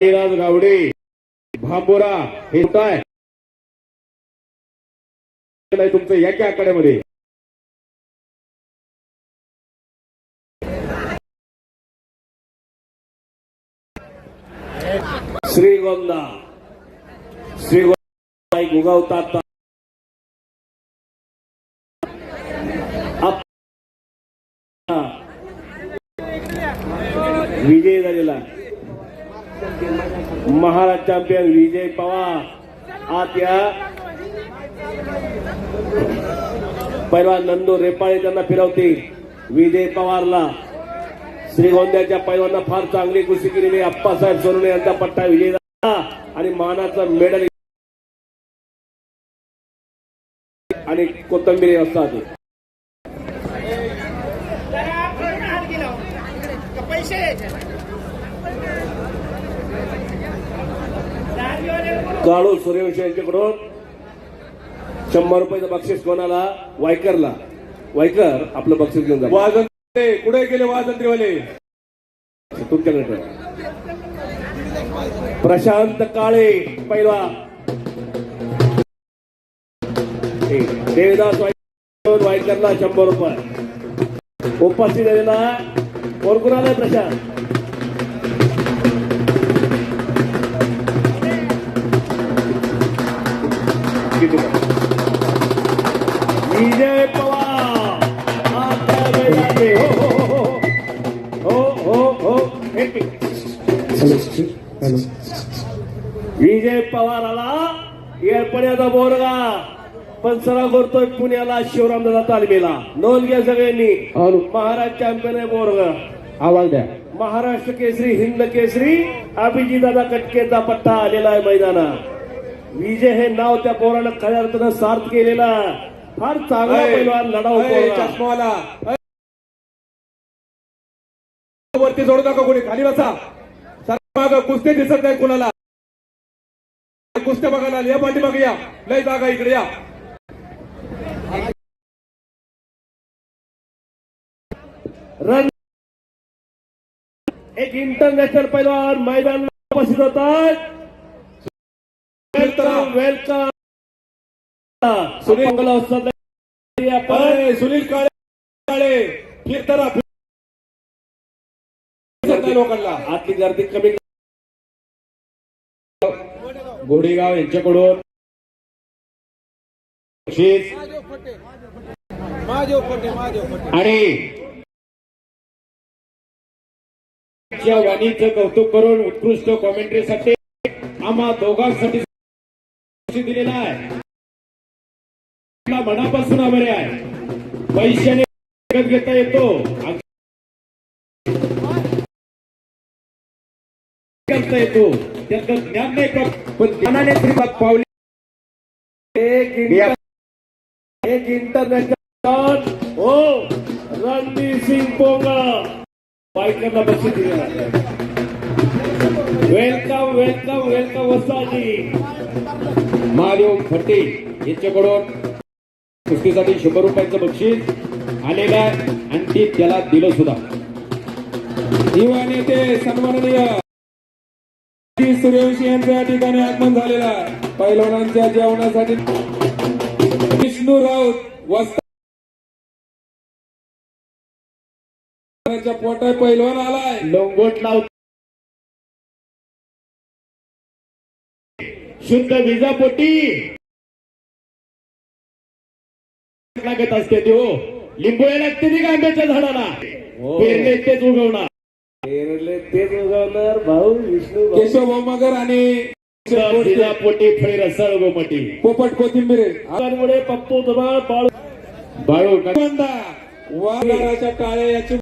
राज गावडे भांबोरा हे काय? तुमचं या की आकड्यामध्ये. श्रीगोंदा. श्रीगोंदा उगवतात विजय झालेला. महाराज चॅम्पियन विजय पवार आत या पैलवान नंदू रेपाळे त्यांना फिरवतील. विजय पवारला श्रीगोंद्याच्या पैलवांना फार चांगली कुस्ती केलेली. अप्पासाहेब सोनवणे यांचा पट्टा विजय झाला आणि मानाचं मेडल आणि कोथंबीर असतात. पैसे काळू सूर्यवंशी यांच्याकडून शंभर रुपयाचं बक्षीस कोणाला? वायकरला. वायकर आपलं बक्षीस घेऊन जा वाजंत्री कुठे गेले वाजंत्रीवाले? तुमच्याकडे. प्रशांत काळे पहिला. देवदास वायकर वायकरला शंभर रुपये. उपस्थित झालेला कोण कोणाला प्रशांत? विजय पवार आला येरपण्याचा बोरगा. पण सराव करतोय पुण्याला शिवरामदादा तालमीला. नोंद घ्या सगळ्यांनी महाराज चॅम्पियन आहे बोरगा. आवाज द्या. महाराष्ट्र केसरी हिंद केसरी अभिजितदादा कटकेचा पट्टा आलेला आहे मैदानात. विजय हे नाव त्या पोरानं खऱ्या अर्थानं सार्थ केलेला फार चांगला पैलवान. चष्मावाला. अय. वरती जोडू नका कोणी. खाली बसा. मागं कुस्ते दिसत नाही कोणाला. कुस्ते बघायला या पाठी बघ या. लय जागा इकडे या. रन. एक इंटरनॅशनल पैलवान मैदान उपस्थित होतात. Welcome welcome Sunil. आपण सुनील काळे. काळे फिरताना लोकांना. आतली गर्दी कमी घोडेगाव यांच्याकडून. आणि वाणीचं कौतुक करून उत्कृष्ट कॉमेंट्रीसाठी आम्हा दोघांसाठी दिलेला आहे. मनापासून आभारी आहे. पैशाने विकत घेता येतो. करता येतो. त्याचं ज्ञान नाही का पण ज्ञानाने श्रीपाद पावले एक इंटर- एक इंटरनॅशनल हो रणवीर सिंग पोंगा बायकांना बक्षीस दिलेला welcome welcome welcome Vasaji Mahadev Phate यांच्याकडून कुस्तीसाठी शंभर रुपयाचं बक्षीस आलेलं आहे आणि ती त्याला दिलं सुद्धा युवा नेते सन्माननीय सूर्यवंशी यांचं या ठिकाणी आगमन झालेलं आहे. पैलवानांच्या जेवणासाठी विष्णू राऊत वस्ता पोटा पैलवान आलाय. लोंगोट लाव शुद्ध विजापोटी. लागत असते ते. हो लिंबोळ्या लागते का आंब्याच्या झाडाला पेरले तेच उगवणार. भाऊ विष्णू. केशव आणि रसाळ गोमटी पोपट कोथिंबीर. पप्पू धुमाळ बाळू. बाळू बंदा. वाघाच्या टाळे याची